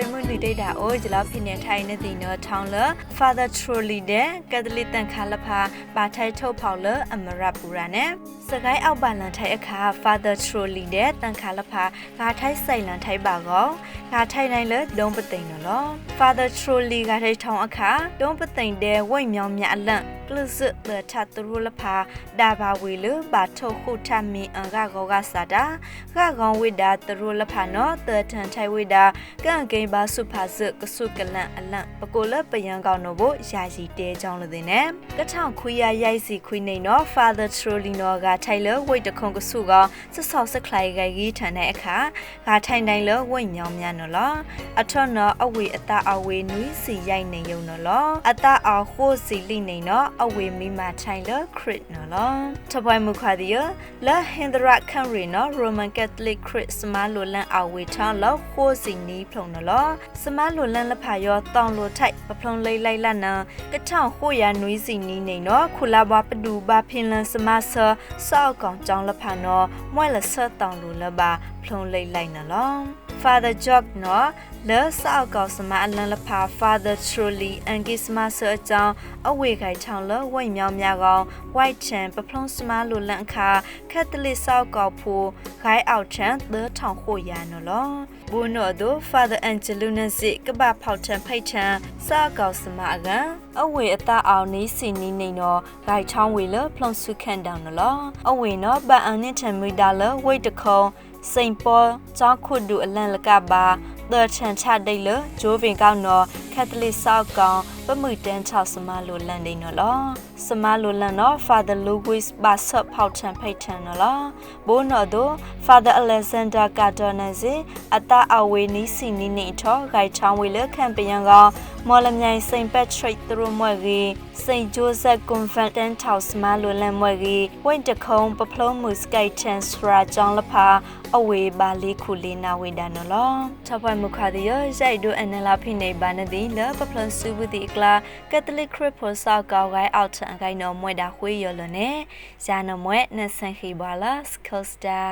ခွေမှုလူဒိတ်တာအိုဂျလောဖိနေထိုင်နေသည်နော်ထောင်းလ Father Trolley တဲ့ကက်သလစ်တန်ခါလဖာဘာထိုက်ထုတ်ဖောက်လအမရပူရာနဲ့စကိုင်းအောက်ပါလန်ထိုင်အခါ Father Trolley တဲ့တန်ခါလဖာဂါထိုက်ဆိုင်လန်ထိုင်ပါကောဂါထိုင်နိုင်လဒုံပသိန်နော် Father Trolley ဂါထိုက်ထောင်းအခါဒုံပသိန်တဲ့ဝိတ်မြောင်မြအလန့် ကလစ်လထတ်သူရလဖာဒါဘာဝီလဘာထုတ်ခုထမီအင်္ဂါကောကစာတာဂါကောင်ဝိဒါသူရလဖာနော်တထန်ထိုင်ဝိဒါကန်ကိဘာစုဖာစကဆုကလန့်အလန့်ပကိုလပယံကောင်တို့ဘယာစီတဲကြောင်းလို့တဲ့နဲ့ကထောင်ခွေရရိုက်စီခွေနေနော် Father Trolley နော်ကထိုင်လဝိတ်တခုံကဆုကစဆောက်စခလိုက်ကကြီးထန်တဲ့အခါဂါထိုင်တိုင်းလဝိတ်မြောင်မြန်နော်လောအထွတ်နော်အဝေအတအဝေနွီးစီရိုက်နေယုံနော်လောအတအဟိုးစီလိနေနော်အဝေမိမထိုင်လခရစ်နော်လောထပွိုင်မူခါဒီယလဟင်ဒရခန်ရီနော် Roman Catholic ခရစ်စမလိုလန်အဝေထောင်းလောဟိုးစီနီးဖုံနော်လောစမလိုလန်လဖာယောတောင်းလိုထိုက်ပဖုံလေးလိုက်လနကထောင်ဟိုရနွီးစီနီးနေနော်ခူလာဘပဒူဘာဖင်လန်စမဆာစောက်ကောင်ကြောင်းလဖာနော်မွဲလဆတ်တောင်းလိုလဘာဖုံလေးလိုက်နော်လော Father Jock နော်လဲစောက်ကောင်စမအလန်လဖာ Father Truly အန်ဂိစမဆာအကြောင်းအဝေခိုင်ချောင်းလဝိတ်မြောင်းများကောင် White Chan ပဖုံးစမလိုလန့်အခါကက်သလစ်စောက်ကောင်ဖူခိုင်အောက်ချန်သထောင်ခိုရနော်လောဘူနိုဒို Father Angelo နဲ့စစ်ကပဖောက်ထန်ဖိတ်ထန်စောက်ကောင်စမအကအဝေအတအောင်နီးစီနီးနေနော်ဂိုင်ချောင်းဝေလဖလုံဆုခန့်တောင်နော်လောအဝေနော်ဗန်အန်နဲ့ထံမီတာလဝိတ်တခုံ စိန်ပေါ်ကျောင်းခွတ်ဒူအလန့်လကပါ the chan cha dei le jo vin kaw no catholic sao kaw ပမှုတန်း6စမလိုလန်နေနော်လောစမလိုလန်နော် father louis ဘာဆော့ဖောက်ထန်ဖိတ်ထန်နော်လောဘိုးနော်တို့ father alexander cardonese အတအဝေနီးစီနီနေထောဂိုက်ချောင်းဝေလခံပယံကမော်လမြိုင်စိန်ပက်ထရိတ်သူတို့မွဲကြီးစိန်ဂျိုးဆက်ကွန်ဖန်တန်ထောက်စမလိုလန်မွဲကြီးဝိတ်တခုံပဖလုံးမူစကိုက်ထန်စရာကြောင်းလဖာအဝေပါလေးခုလေးနာဝေဒနော်လောထပ်ဖွင့်မခါဒီရရိုက်ဒိုအန်နလာဖိနေဘာနဒီလပပလန်စုဝဒီကလာကက်သလစ်ခရစ်ဖောဆောက်ကောက်ဂိုင်းအောက်ထန်ဂိုင်းနော်မွဲတာခွေးရလနဲ့ဇာနမွဲနဆန်ခိဘာလာစကောစတာ